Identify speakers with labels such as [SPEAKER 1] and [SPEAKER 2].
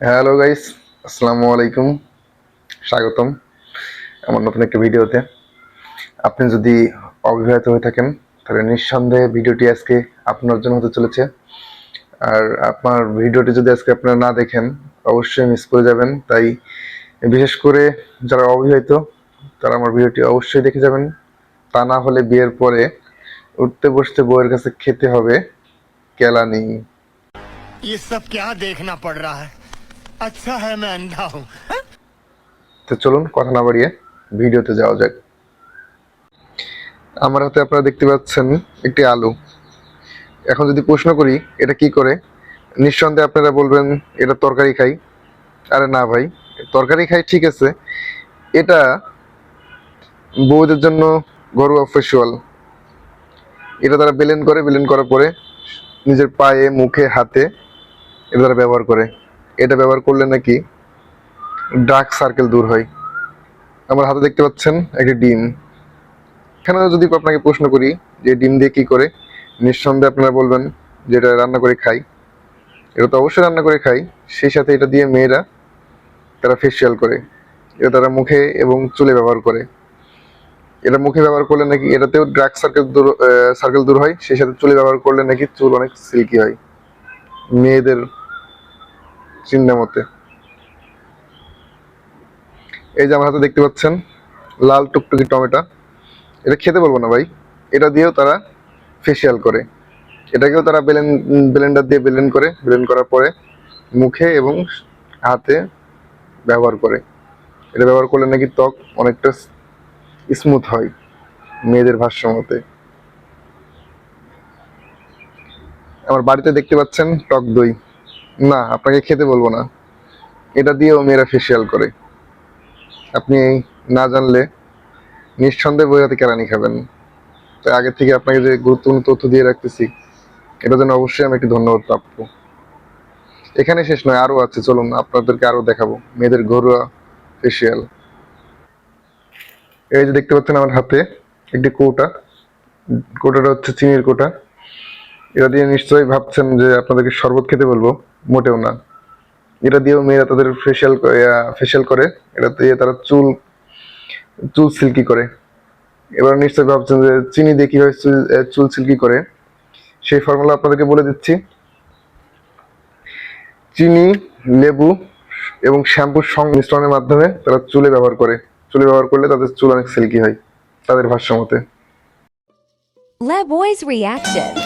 [SPEAKER 1] Hello guys আসসালামু আলাইকুম স্বাগতম আমার নতুন একটা ভিডিওতে আপনি যদি অবিবাহিত হয়ে থাকেন তাহলে নিঃসন্দেহে ভিডিওটি আজকে আপনার জন্য হতে চলেছে আর আপনার ভিডিওটি যদি আজকে আপনারা না দেখেন অবশ্যই মিস করে যাবেন তাই বিশেষ করে যারা অবিবাহিত তারা আমার ভিডিওটি অবশ্যই দেখে যাবেন তা না হলে বিয়ের পরে উঠতে বসতে বউয়ের কাছে খেতে হবে কেলানি
[SPEAKER 2] ये सब क्या देखना पड़ रहा है अच्छा है मैं अंधा हूँ
[SPEAKER 1] তো চলুন কথা না বাড়িয়ে ভিডিওতে যাওয়া যাক আমার হাতে আপনারা দেখতে পাচ্ছেন একটি আলু এখন যদি প্রশ্ন করি এটা কি করে নিঃসন্দেহে আপনারা বলবেন এটা তরকারি খাই আরে না ভাই তরকারি খাই ঠিক আছে এটা বউদের জন্য ঘরোয়া ফেসুয়াল এটা তারা বেলেন করে বেলেন করার পরে নিজের পায়ে মুখে হাতে এটা তারা ব্যবহার করে এটা ব্যবহার করলে নাকি ডার্ক সার্কেল দূর হয়। আমার হাতে দেখতে পাচ্ছেন একটি ডিম। এখানে যদি আপনাকে প্রশ্ন করি যে ডিম দিয়ে কি করে, নিঃসন্দেহে আপনারা বলবেন যে এটা রান্না করে খাই। এটা তো অবশ্যই রান্না করে খাই। সেই সাথে এটা দিয়ে মেয়েরা তারা ফেসিয়াল করে। এটা তারা মুখে এবং চুলে ব্যবহার করে। এটা মুখে ব্যবহার করলে নাকি এটাতেও ড্রাগ সার্কেল দূর সার্কেল দূর হয়। সেই সাথে চুলে ব্যবহার করলে নাকি চুল অনেক সিল্কি হয়। মেয়েদের চিন্তা মতে এই যে আমার হাতে দেখতে পাচ্ছেন, লাল টুকটুকি টমেটো। এটা খেতে বলব না ভাই। এটা দিয়েও তারা ফেসিয়াল করে। এটাকেও তারা বেলেন ব্লেন্ডার দিয়ে বেলেন করে। ব্লেন্ড করার পরে মুখে এবং হাতে ব্যবহার করে। এটা ব্যবহার করলে নাকি ত্বক অনেকটা স্মুথ হয় মেয়েদের ভাষ্য মতে আমার বাড়িতে দেখতে পাচ্ছেন টক দই। না, আপনাকে খেতে বলব না। এটা দিয়েও মেয়েরা ফেসিয়াল করে। আপনি না জানলে নিঃসন্দেহে বই হাতে কেরানি খাবেন। তাই আগে থেকে আপনাকে যে গুরুত্বপূর্ণ তথ্য দিয়ে রাখতেছি, এটার জন্য অবশ্যই আমি একটি ধন্যবাদ প্রাপ্য। এখানে শেষ নয় আরও আছে, চলুন আপনাদেরকে আরও দেখাবো। মেয়েদের ঘরোয়া ফেসিয়াল এই যে দেখতে পাচ্ছেন আমার হাতে একটি কৌটা। কৌটাটা হচ্ছে চিনির কৌটা। এটা দিয়ে নিশ্চয়ই ভাবছেন যে আপনাদেরকে শরবত খেতে বলব। মোটেও না। এটা দিয়েও মেয়েরা তাদের ফেশিয়াল ফেশিয়াল করে। এটা দিয়ে তারা চুল চুল সিল্কি করে। এবার নিশ্চয়ই ভাবছেন যে চিনি দিয়ে কীভাবে চুল- চুল সিল্কি করে? সেই ফর্মুলা আপনাদেরকে বলে দিচ্ছি। চিনি, লেবু এবং শ্যাম্পুর সংমিশ্রণের মাধ্যমে তারা চুলে ব্যবহার করে। চুলে ব্যবহার করলে তাদের চুল অনেক সিল্কি হয়, তাদের ভাষ্য মতে।
[SPEAKER 3] Reaction.